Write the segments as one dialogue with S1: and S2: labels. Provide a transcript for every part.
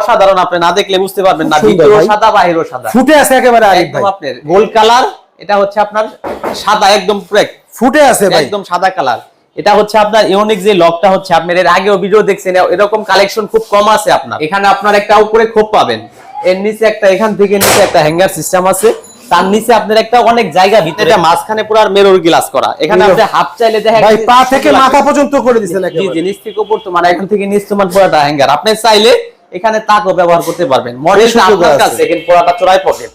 S1: অসাধারণ আপনি না দেখলে বুঝতে পারবেন না ভিতরেও
S2: ভাই।
S1: সাদা বাহিরও সাদা।
S2: ফুটে আছে একেবারে আরিফ ভাই।
S1: আপনার গোল্ড কালার এটা হচ্ছে আপনার সাদা একদম পুরেক
S2: ফুটে আছে ভাই।
S1: একদম সাদা কালার এটা হচ্ছে আপনার ইউনিক যে লকটা হচ্ছে আপনার এর আগেও ভিডিও দেখছেন এরকম কালেকশন খুব কম আছে আপনার। এখানে আপনার একটা উপরে খোপ পাবেন। এর নিচে একটা এখান থেকে নিচে একটা হ্যাঙ্গার সিস্টেম আছে। তার নিচে আপনার একটা অনেক জায়গা ভিতরে এটা মাঝখানে পুরো আর মেরর গ্লাস করা। এখানে আপনি হাফ চাইলে দেখা
S2: ভাই পা থেকে মাথা পর্যন্ত করে দিচ্ছেন
S1: জি জি নিচ থেকে উপর তো মানে এখান থেকে নিচ তোমার পুরাটা হ্যাঙ্গার আপনি চাইলে এখানে তাকও ব্যবহার করতে পারবেন। মডেলটা
S2: সুযোগ
S1: আপনার কাছে এখানে পুরাটা চড়াই পকেট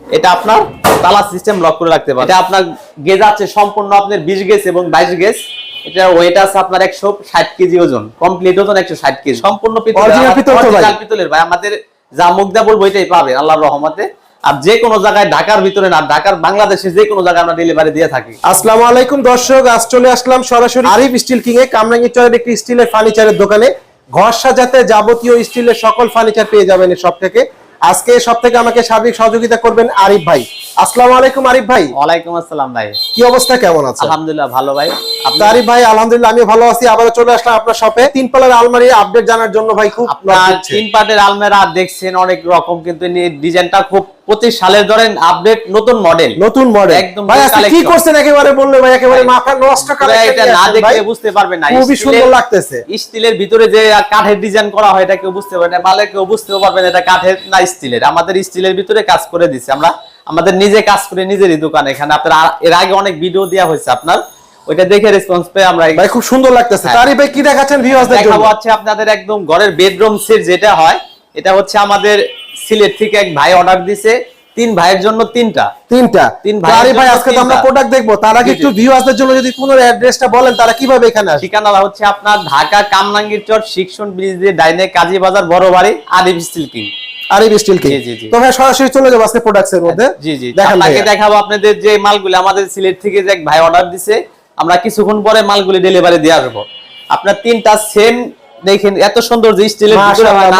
S1: এটা আপনার তালা সিস্টেম লক করে রাখতে পারবেন এটা আপনার গেজ আছে সম্পূর্ণ আপনার 20 গেজ এবং 22 গেজ। এটা ওয়েট আছে আপনার 160 কেজি ওজন। কমপ্লিট ওজন 160 কেজি। সম্পূর্ণ পিতলের
S2: Original
S1: আমাদের-
S2: পিতল ভাই।
S1: পিতলের ভাই। আমাদের যা মুগ্ধা বলব এটাই পাবেন আল্লাহর রহমতে। আর যে কোনো জায়গায় ঢাকার ভিতরে না ঢাকার বাংলাদেশে যে কোনো জায়গায় আমরা ডেলিভারি দিয়ে থাকি।
S2: আসসালামু আলাইকুম দর্শক আজ চলে আসলাম সরাসরি আরিফ স্টিল কিং এ কামরাঙ্গি চরের একটি স্টিলের ফার্নিচারের দোকানে। ঘর সাজাতে যাবতীয় স্টিলের সকল ফার্নিচার পেয়ে যাবেন এই সব থেকে আজকে সব থেকে আমাকে সার্বিক সহযোগিতা করবেন আরিফ ভাই। আসসালামু আলাইকুম আরিফ ভাই।
S1: ওয়ালাইকুম আসসালাম ভাই।
S2: কি অবস্থা? কেমন আছে
S1: আলহামদুলিল্লাহ ভালো ভাই।
S2: তো আরিফ ভাই আলহামদুলিল্লাহ আমি ভালো আছি। চলে আসলাম আপনার শপে। তিন পাল্লার আলমারি আপডেট জানার জন্য ভাই খুব
S1: আপনার তিন আলমেরা দেখছেন অনেক রকম কিন্তু ডিজাইনটা খুব প্রতি সালের ধরেন আপডেট নতুন মডেল
S2: নতুন মডেল
S1: একদম
S2: ভাই আজকে কি করছেন একেবারে বললে ভাই একেবারে মাথা নষ্ট
S1: এটা না দেখলে বুঝতে না।
S2: খুবই সুন্দর লাগতেছে।
S1: স্টিলের ভিতরে যে কাঠের ডিজাইন করা হয় এটা কেউ বুঝতে পারে না। মালে কেউ বুঝতেও পারবেন এটা কাঠের না স্টিলের। আমাদের স্টিলের ভিতরে কাজ করে দিচ্ছে আমরা আমাদের নিজে কাজ করে নিজেরই দোকান এখানে। আপনার এর আগে অনেক ভিডিও দেওয়া হয়েছে আপনার। ওইটা দেখে রেসপন্স পেয়ে আমরা
S2: ভাই খুব সুন্দর লাগতেছে।
S1: হ্যাঁ।
S2: তারি ভাই কি দেখাচ্ছেন ভিউয়ার্সদের জন্য
S1: দেখাবো হচ্ছে আপনাদের একদম ঘরের বেডরুম সেট যেটা হয় এটা হচ্ছে আমাদের সিলেট থেকে এক ভাই অর্ডার দিছে। তিন ভাইয়ের জন্য তিনটা।
S2: তিনটা?
S1: তিন
S2: ভাই
S1: ভাই
S2: আজকে তো আমরা প্রোডাক্ট দেখব। তার আগে। একটু ভিউয়ার্সদের জন্য যদি পুনর অ্যাড্রেসটা বলেন তারা কীভাবে এখানে আসবে?
S1: ঠিকানা হচ্ছে আপনার ঢাকা কামরাঙ্গীর চর শিক্ষণ ব্রিজ দিয়ে ডাইনে কাজী বাজার বড় বাড়ি আদিব স্টিল
S2: স্টিল কি। তো ভাই সরাসরি চলে যাব আজকে প্রোডাক্টস এর মধ্যে।
S1: জি জি। আপনাকে দেখাবো আপনাদের যে মালগুলি আমাদের সিলেট থেকে যে ভাই অর্ডার দিছে আমরা কিছুক্ষণ পরে মালগুলি ডেলিভারি দিয়ে আসব। আপনার তিনটা সেম দেখেন এত সুন্দর যে স্টিলের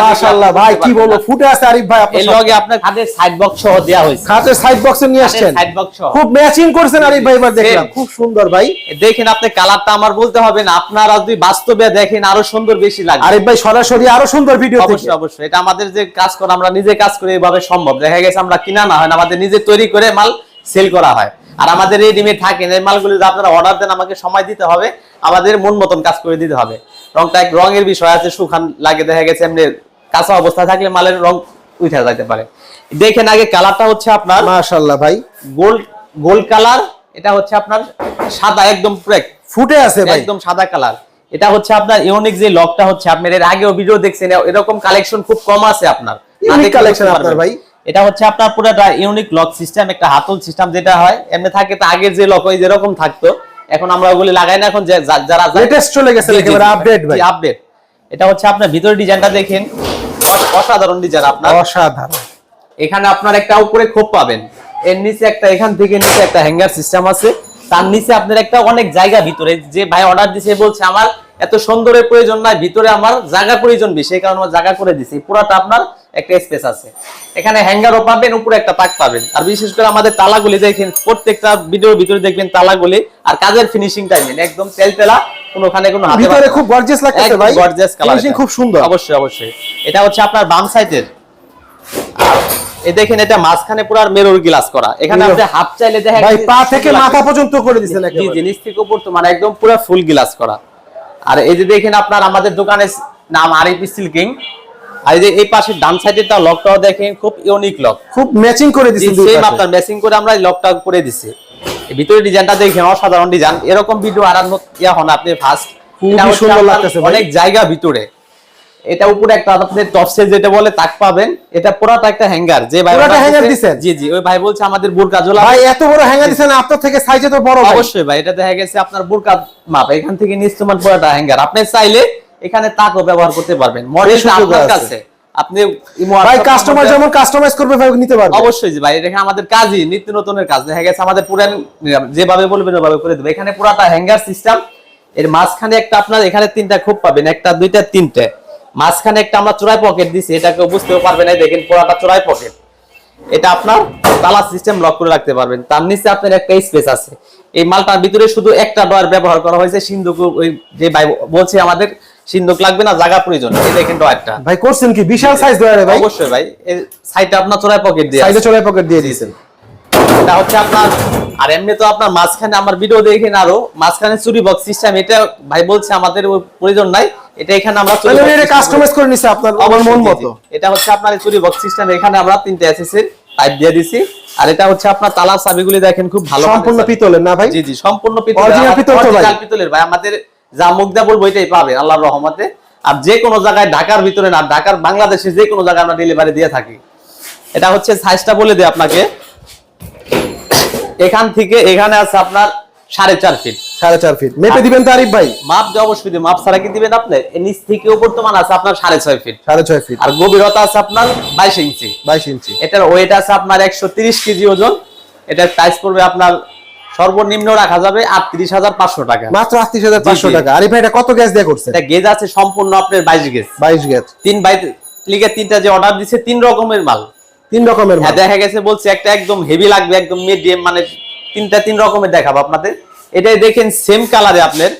S2: মাশাআল্লাহ ভাই কি বলব ফুটে আছে আরিফ ভাই আপনার
S1: লগে আপনার খাদের সাইড বক্স সহ দেওয়া হয়েছে।
S2: খাটের সাইড বক্সে নিয়ে আসছেন।
S1: সাইড বক্স
S2: খুব ম্যাচিং করছেন আরিফ ভাই এবার দেখলাম। খুব সুন্দর ভাই।
S1: দেখেন আপনি কালারটা আমার বলতে হবে না আপনারা যদি বাস্তবে দেখেন আরও সুন্দর বেশি লাগবে।
S2: আরিফ ভাই সরাসরি আরও সুন্দর ভিডিও
S1: অবশ্যই অবশ্যই। এটা আমাদের যে কাজ করে আমরা নিজে কাজ করে এইভাবে সম্ভব। দেখা গেছে আমরা কিনা না হয় না আমাদের নিজে তৈরি করে মাল সেল করা হয়। আর আমাদের রেডিমেড থাকে না, এই মালগুলো যদি আপনারা অর্ডার দেন আমাকে সময় দিতে হবে। আমাদের মন মতন কাজ করে দিতে হবে। রংটা এক রঙের বিষয় আছে সুখান লাগে দেখা গেছে এমনি কাঁচা অবস্থা থাকলে মালের রং উঠে যেতে পারে। দেখেন আগে কালারটা হচ্ছে আপনার
S2: মাশাআল্লাহ ভাই।
S1: গোল্ড গোল্ড কালার এটা হচ্ছে আপনার সাদা একদম
S2: ফুটে আছে ভাই।
S1: একদম সাদা কালার। এটা হচ্ছে আপনার ইউনিক যে লকটা হচ্ছে আপনার এর আগেও ভিডিও দেখছেন এরকম কালেকশন খুব কম আছে আপনার। না
S2: Unique
S1: দেখলে
S2: collection
S1: বুঝতে
S2: আপনার ভাই।
S1: এটা হচ্ছে আপনার পুরোটা ইউনিক লক সিস্টেম একটা হাতল সিস্টেম যেটা হয় এমনি থাকে তো আগের যে লক ওই যেরকম থাকতো এখন আমরা ওগুলি লাগাই না এখন যারা
S2: লেটেস্ট চলে গেছে একেবারে আপডেট ভাই।
S1: আপডেট এটা হচ্ছে আপনার ভিতরে ডিজাইনটা দেখেন। অসাধারণ ডিজাইন আপনার।
S2: অসাধারণ।
S1: এখানে আপনার একটা উপরে খোপ পাবেন। এর নিচে একটা এখান থেকে নিচে একটা হ্যাঙ্গার সিস্টেম আছে। তার নিচে আপনার একটা অনেক জায়গা ভিতরে। যে ভাই অর্ডার দিছে বলছে আমার এত সুন্দরের প্রয়োজন নাই ভিতরে আমার জায়গা প্রয়োজন বেশি এই কারণে আমার জায়গা করে দিছি। পুরাটা আপনার একটা স্পেস আছে। এখানে হ্যাঙ্গারও পাবেন উপরে একটা তাক পাবেন। আর বিশেষ করে আমাদের তালাগুলি দেখেন প্রত্যেকটা ভিডিওর ভিতরে দেখবেন তালাগুলি আর কাজের একদম তেল তেলা কোনোখানে কোনো হাতে
S2: ভিতরে খুব গর্জিয়াস লাগতেছে ভাই।
S1: gorgeous color
S2: ফিনিশিং খুব সুন্দর।
S1: অবশ্যই অবশ্যই। এটা হচ্ছে আপনার বাম সাইডের এই দেখেন এটা মাঝখানে পুরো মেরর গ্লাস করা। এখানে আপনি হাফ চাইলে দেখা
S2: ভাই পা থেকে মাথা পর্যন্ত করে দিচ্ছেন
S1: জি জি নিচ থেকে উপর তো মানে একদম পুরো ফুল গ্লাস করা। আর এই যে দেখেন আপনার আমাদের দোকানের নাম আরিফ স্টিল কিং আর যে এই পাশে ডান সাইডেরটা লকটাও দেখেন খুব ইউনিক লক
S2: খুব ম্যাচিং করে দিচ্ছেন
S1: সেম আপনার ম্যাচিং করে আমরা লকটা করে দিছি। ভিতরে ডিজাইনটা দেখেন অসাধারণ ডিজাইন এরকম ভিডিও আর ইয়া হন আপনি ফার্স্ট
S2: খুবই সুন্দর লাগতেছে
S1: অনেক জায়গা ভিতরে। এটা উপরে একটা আপনি যেটা বলে তাক পাবেন। এটা পুরাটা একটা হ্যাঙ্গার যে ভাই
S2: পুরাটা
S1: জি জি ওই ভাই বলছে আমাদের বুরকা জোলা
S2: ভাই এত বড় হ্যাঙ্গার দিচ্ছেন আপনার থেকে সাইজে তো বড়
S1: অবশ্যই ভাই এটা দেখা গেছে আপনার বুরকা মাপ। এখান থেকে পুরাটা হ্যাঙ্গার আপনি চাইলে এখানে তাকও ব্যবহার করতে পারবেন। মডেলটা আপনার কাছে। আপনি
S2: ভাই কাস্টমার যেমন কাস্টমাইজ করবে ভাই নিতে পারবে।
S1: অবশ্যই ভাই এটা আমাদের কাজই নিত্য নতুনের কাজ। দেখা গেছে আমাদের পুরান যেভাবে বলবেন ওভাবে করে দেবে। এখানে পুরাটা হ্যাঙ্গার সিস্টেম। এর মাঝখানে একটা আপনার এখানে তিনটা খুব পাবেন। একটা দুইটা তিনটে। মাঝখানে একটা আমরা চোরাই পকেট দিছি। বুঝতেও পারবে না। দেখেন পুরাটা চোরাই পকেট এটা আপনার তালা সিস্টেম লক করে রাখতে পারবেন। তার নিচে আপনার একটা স্পেস আছে। এই মালটার ভিতরে শুধু একটা ডয়ার ব্যবহার করা হয়েছে। সিন্ধুক ওই যে ভাই বলছে আমাদের সিন্ধুক লাগবে না জায়গা প্রয়োজন। এই দেখেন ডয়ারটা
S2: ভাই করছেন কি? বিশাল সাইজ ধরে ভাই।
S1: অবশ্যই ভাই। এই সাইডটা আপনার চোরাই পকেট দিয়ে
S2: সাইডে। চলে পকেট দিয়ে দিয়েছেন।
S1: এটা হচ্ছে আপনার আর এমনি তো আপনার মাঝখানে আমার ভিডিও দেখেন আরও। মাঝখানে চুরি বক্স সিস্টেম এটা ভাই বলছে আমাদের প্রয়োজন নাই। এটা এখানে আমরা চুরি box
S2: এটা কাস্টমাইজ করে নিছে আপনার আমার মন মতো।
S1: এটা হচ্ছে আপনার চুরি বক্স সিস্টেম এখানে আমরা তিনটে এসএসএর পাইপ দিয়ে দিছি। আর এটা হচ্ছে আপনার তালার চাবিগুলি দেখেন খুব ভালো
S2: সম্পূর্ণ পিতলের না ভাই?
S1: জি জি সম্পূর্ণ পিতলের original পিতলের ভাই। আমাদের যা দিয়ে বলব এটাই পাবেন আল্লাহর রহমতে। আর যে কোনো জায়গায় ঢাকার ভিতরে না ঢাকার বাংলাদেশে যে কোনো জায়গায় আমরা ডেলিভারি দিয়ে থাকি। এটা হচ্ছে সাইজটা বলে দিই আপনাকে। এখান থেকে এখানে আছে আপনার সাড়ে চার ফিট
S2: সাড়ে চার ফিট মেপে দিবেন তো আরিফ ভাই।
S1: মাপ অবশ্যই মাপ ছাড়া কি দিবেন আপনি? নিচ থেকে উপর তো মান আছে আপনার সাড়ে ছয় ফিট
S2: সাড়ে ছয় ফিট
S1: আর গভীরতা আছে আপনার বাইশ ইঞ্চি।
S2: বাইশ ইঞ্চি।
S1: এটার ওয়েট আছে আপনার একশো তিরিশ কেজি ওজন। এটার প্রাইস পড়বে আপনার সর্বনিম্ন রাখা যাবে আটত্রিশ হাজার পাঁচশো টাকা।
S2: মাত্র আটত্রিশ হাজার পাঁচশো টাকা। আরিফ ভাই এটা কত গ্যাস দিয়ে করছেন?
S1: এটা গেজ আছে সম্পূর্ণ আপনার বাইশ গেজ
S2: বাইশ গ্যাস
S1: তিন বাই লিগে তিনটা যে অর্ডার দিছে তিন রকমের মাল।
S2: তিন রকমের
S1: হ্যাঁ
S2: মাল।
S1: দেখা গেছে বলছে একটা একদম হেভি লাগবে একদম মিডিয়াম মানে তিনটা তিন রকমের দেখাবো আপনাদের। এটাই দেখেন সেম কালারে আপনার।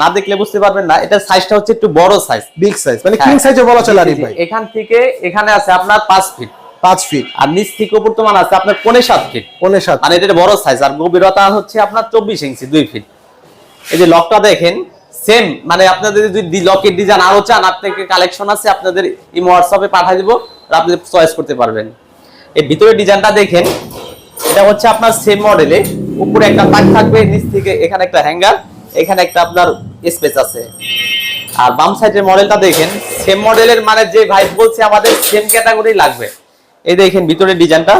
S1: না দেখলে বুঝতে পারবেন না এটা সাইজটা হচ্ছে একটু বড় সাইজ
S2: বিগ সাইজ মানে কিং সাইজে বলা চলে আরিফ ভাই।
S1: এখান থেকে এখানে আছে আপনার পাঁচ ফিট
S2: পাঁচ ফিট
S1: আর নিচ থেকে উপর তো মান আছে আপনার পনেরো সাত ফিট
S2: পনেরো সাত।
S1: মানে এটা বড় সাইজ আর গভীরতা হচ্ছে আপনার চব্বিশ ইঞ্চি দুই ফিট এই যে লকটা দেখেন সেম মানে আপনাদের যদি লকের ডিজাইন আরও চান আপনাকে কালেকশন আছে আপনাদের ইমো হোয়াটসঅ্যাপে পাঠিয়ে দিব আর আপনি চয়েস করতে পারবেন। এই ভিতরের ডিজাইনটা দেখেন এটা হচ্ছে আপনার সেম মডেলে উপরে একটা তাক থাকবে নিচ থেকে এখানে একটা হ্যাঙ্গার এখানে একটা আপনার স্পেস আছে। আর বাম সাইডের মডেলটা দেখেন সেম মডেলের মানে যে ভাই বলছে আমাদের সেম ক্যাটাগরি লাগবে। এই দেখেন ভিতরের ডিজাইনটা।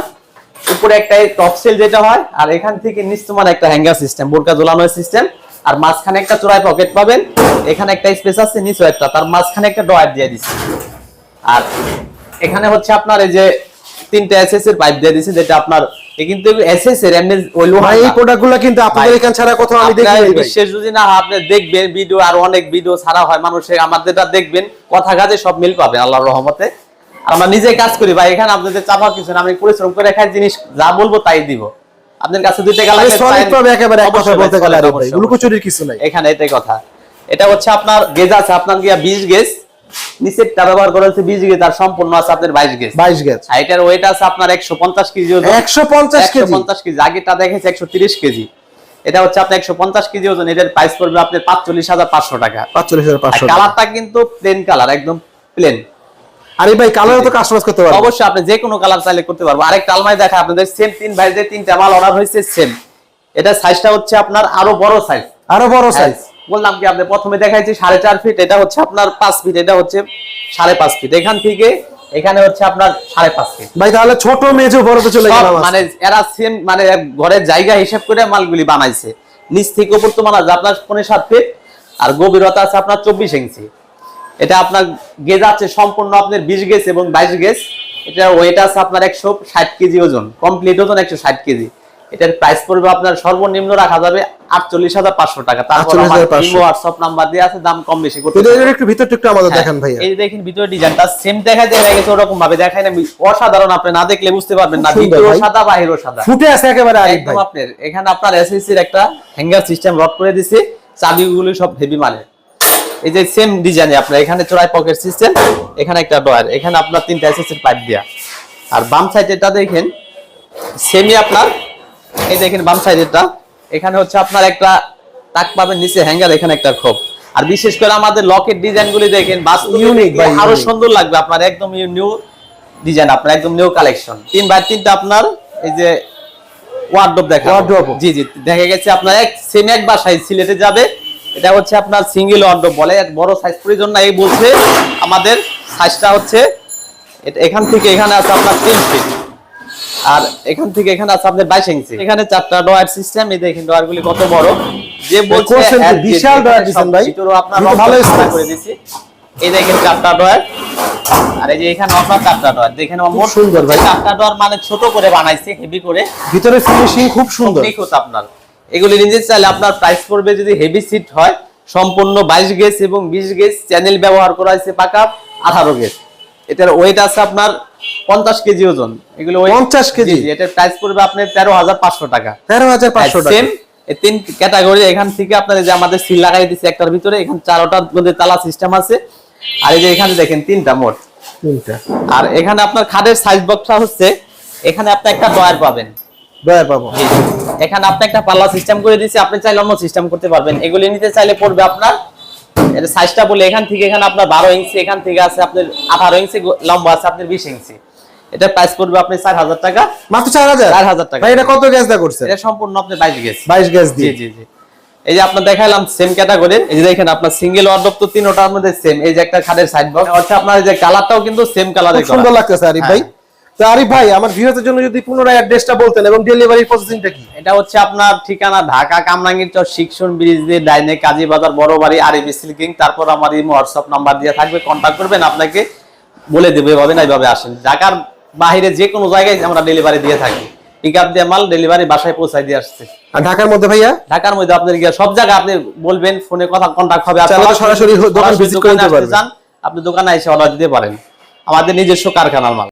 S1: উপরে একটা টপ সেল যেটা হয় আর এখান থেকে নিচে মানে একটা হ্যাঙ্গার সিস্টেম বোরকা ঝোলানো সিস্টেম আর মাঝখানে একটা চোরাই পকেট পাবেন। এখানে একটা স্পেস আছে নিচে একটা। তার মাঝখানে একটা ডয়ার দিয়ে দিচ্ছে। আর এখানে হচ্ছে আপনার এই যে তিনটা এসএস এর পাইপ দিয়ে দিছে যেটা আপনার কিন্তু এসএস এর এমনি ওই লোহা
S2: এই
S1: না।
S2: প্রোডাক্টগুলো কিন্তু আপনাদের এখান ছাড়া কোথাও আমি দেখি নাই।
S1: বিশ্বাস যদি না আপনি দেখবেন ভিডিও আর অনেক ভিডিও ছাড়া হয় মানুষের আমাদেরটা দেখবেন কথা কাজে সব মিল পাবেন আল্লাহর রহমতে। আমরা নিজে কাজ করি ভাই এখানে আপনাদের চাপা কিছু না আমি পরিশ্রম করে খাই জিনিস যা বলব তাই দিব। আপনার কাছে দুই টাকা লাগলে
S2: solid
S1: চাইলে-
S2: একেবারে এক কথা বলতে গেলে
S1: অবশ্যই,
S2: লুকোচুরির কিছু নাই।
S1: এখানে এটাই কথা। এটা হচ্ছে আপনার গেজ আছে আপনার গিয়া বিশ গেজ নিচেরটা ব্যবহার করা হচ্ছে বিশ গেজ আর সম্পূর্ণ আছে আপনার বাইশ গেজ।
S2: বাইশ গ্যাস
S1: আর এটার ওয়েট আছে আপনার একশো পঞ্চাশ কেজি ওজন।
S2: একশো পঞ্চাশ
S1: একশো
S2: কেজি
S1: পঞ্চাশ কেজি আগেরটা দেখেছে একশো তিরিশ কেজি। এটা হচ্ছে আপনার একশো পঞ্চাশ কেজি ওজন এটার প্রাইস পড়বে আপনার পাঁচচল্লিশ হাজার পাঁচশো টাকা।
S2: পাঁচচল্লিশ হাজার
S1: আর
S2: পাঁচশো টাকা।
S1: কালারটা কিন্তু প্লেন কালার একদম প্লেন
S2: আরিফ ভাই কালারও তো কাস্টমাইজ করতে পারব।
S1: অবশ্যই আপনি যে কোনো কালার চাইলে করতে পারব। আরেকটা আলমারি দেখা আপনাদের সেম তিন ভাই যে তিনটা মাল অর্ডার হয়েছে সেম এটা সাইজটা হচ্ছে আপনার আরও বড় সাইজ
S2: আরও বড় সাইজ
S1: বললাম কি আপনি প্রথমে দেখাইছি সাড়ে চার ফিট এটা হচ্ছে আপনার পাঁচ ফিট এটা হচ্ছে সাড়ে পাঁচ ফিট এখান থেকে এখানে হচ্ছে আপনার সাড়ে পাঁচ ফিট
S2: ভাই তাহলে ছোট মেজো বড় তো চলে গেলাম
S1: মানে এরা সেম মানে ঘরের জায়গা হিসাব করে মালগুলি বানাইছে। নিচ থেকে উপর তো মানা আপনার পনেরো সাত ফিট আর গভীরতা আছে আপনার চব্বিশ ইঞ্চি এটা আপনার গেজ আছে সম্পূর্ণ আপনার বিশ গেজ এবং বাইশ গেজ। এটা ওয়েট আছে আপনার একশো ষাট কেজি ওজন কমপ্লিট ওজন একশো ষাট কেজি। এটার প্রাইস পড়বে আপনার সর্বনিম্ন রাখা যাবে আটচল্লিশ হাজার পাঁচশো টাকা। তারপর
S2: 48,500
S1: হোয়াটসঅ্যাপ নাম্বার দিয়ে আছে দাম কম বেশি করতে
S2: একটু ভিতরটা একটু আমাদের
S1: হ্যাঁ,
S2: দেখান ভাইয়া।
S1: এই দেখেন ভিতরে ডিজাইনটা সেম দেখা গেছে ওরকম ভাবে। দেখায় না অসাধারণ আপনি না দেখলে বুঝতে পারবেন না। ভিতরেও
S2: ভাই।
S1: সাদা বাহিরও সাদা।
S2: ফুটে আছে একেবারে আরিফ
S1: একদম
S2: ভাই।
S1: আপনার। এখানে আপনার এসএসসি এর একটা হ্যাঙ্গার সিস্টেম রড করে দিছে। চাবিগুলো সব হেভি মানের এই যে সেম ডিজাইনে আপনার এখানে চড়াই পকেট সিস্টেম এখানে একটা ডয়ার এখানে আপনার তিনটা এসএসসি এর পাইপ দেয়া। আর বাম সাইডেরটা দেখেন সেমি আপনার এই দেখেন বাম সাইডেরটা এখানে হচ্ছে আপনার একটা তাক পাবেন নিচে হ্যাঙ্গার এখানে একটা খোপ। আর বিশেষ করে আমাদের লকের ডিজাইন গুলি দেখেন
S2: ভাই, আরও
S1: সুন্দর লাগবে আপনার একদম নিউ ডিজাইন আপনার একদম নিউ কালেকশন তিন বাই তিনটা আপনার এই যে ওয়ার্ডরোব দেখা
S2: Wardrobe।
S1: জি জি দেখা গেছে আপনার এক সেম এক বাসায় সিলেটে যাবে। এটা হচ্ছে আপনার সিঙ্গেল ওয়ার্ডরোব বলে এক বড় সাইজ প্রয়োজন না এই বলছে আমাদের সাইজটা হচ্ছে এখান থেকে এখানে আছে আপনার তিন ফিট আর এখান থেকে এখানে আছে আপনার বাইশ ইঞ্চি এখানে চারটা ডয়ার সিস্টেম এই দেখেন ডয়ার গুলি কত বড়। যে বলছে
S2: বিশাল
S1: এখানে
S2: ডয়ার দিছেন ভাই।
S1: আপনার
S2: ভালো
S1: করে দিছি এই দেখেন চারটা ডয়ার। আর এই যে এখানে আপনার চারটা ডয়ার। দেখেন মোট
S2: সুন্দর ভাই।
S1: চারটা ডয়ার মানে ছোট করে বানাইছে হেভি করে।
S2: ভিতরে ফিনিশিং খুব সুন্দর।
S1: নিখুঁত আপনার। এগুলি নিজে চাইলে আপনার প্রাইস পড়বে যদি হেভি সিট হয় সম্পূর্ণ বাইশ গেজ এবং বিশ গেজ চ্যানেল ব্যবহার করা হয়েছে পাকা আঠারো গেজ। এটার ওয়েট আছে আপনার পঞ্চাশ কেজি ওজন। এগুলো
S2: 50 কেজি?
S1: এটার প্রাইস পড়বে আপনার তেরো হাজার পাঁচশো টাকা।
S2: তেরো হাজার পাঁচশো টাকা।
S1: তিন ক্যাটাগরি এখান থেকে আপনার যে আমাদের সিল লাগাই দিচ্ছে একটার ভিতরে এখানে চারোটার মধ্যে তালা সিস্টেম আছে। আর এই যে এখানে দেখেন তিনটা মোট।
S2: তিনটা।
S1: আর এখানে আপনার খাটের সাইজ বক্সটা হচ্ছে এখানে আপনি একটা ডয়ার পাবেন।
S2: দয়া পাবো।
S1: এখানে আপনি একটা পাল্লা সিস্টেম করে দিয়েছি আপনি চাইলে অন্য সিস্টেম করতে পারবেন। এগুলি নিতে চাইলে পড়বে আপনার এর সাইজটা বলে এখান থেকে এখানে আপনার বারো ইঞ্চি এখান থেকে আছে আপনার আঠারো ইঞ্চি লম্বা আছে আপনার বিশ ইঞ্চি এটা প্রাইস পড়বে আপনি চার হাজার টাকা।
S2: মাত্র চার হাজার?
S1: চার হাজার টাকা।
S2: এটা কত গ্যাস দা করছে?
S1: এটা সম্পূর্ণ আপনি বাইশ গেছে
S2: বাইশ গ্যাস দিয়ে।
S1: জি জি এই যে আপনার দেখাইলাম সেম ক্যাটাগরির এই যে দেখেন আপনার সিঙ্গেল ওয়ার্ডরোব তো তিনটার মধ্যে সেম এই যে একটা খাটের সাইড বক্স হচ্ছে আপনার এই যে কালারটাও কিন্তু সেম কালারের
S2: সুন্দর লাগতেছে আরিফ ভাই। তো আরিফ ভাই আমার ভিউয়ারদের জন্য যদি পুনরায় অ্যাড্রেসটা বলতেন এবং ডেলিভারি প্রসেসিংটা কি?
S1: এটা হচ্ছে আপনার ঠিকানা ঢাকা কামরাঙ্গীর চর শিক্ষণ ব্রিজ দিয়ে ডাইনে কাজী বাজার বড় বাড়ি আরবি সিল্কিং। তারপর আমার ইমো হোয়াটসঅ্যাপ নাম্বার দিয়ে থাকবে কন্ট্যাক্ট করবেন আপনাকে বলে দেবো এভাবে না আসেন। ঢাকার বাইরে যে কোনো জায়গায় আমরা ডেলিভারি দিয়ে থাকি। পিক আপ দিয়ে মাল ডেলিভারি বাসায় পৌঁছায় দিয়ে আসছে।
S2: আর ঢাকার মধ্যে ভাইয়া?
S1: ঢাকার মধ্যে আপনার গিয়ে সব জায়গায় আপনি বলবেন ফোনে কথা কন্ট্যাক্ট হবে।
S2: সরাসরি দোকান নিতে পারবেন।
S1: আপনি দোকানে এসে অর্ডার দিতে পারেন। আমাদের নিজস্ব কারখানার মাল।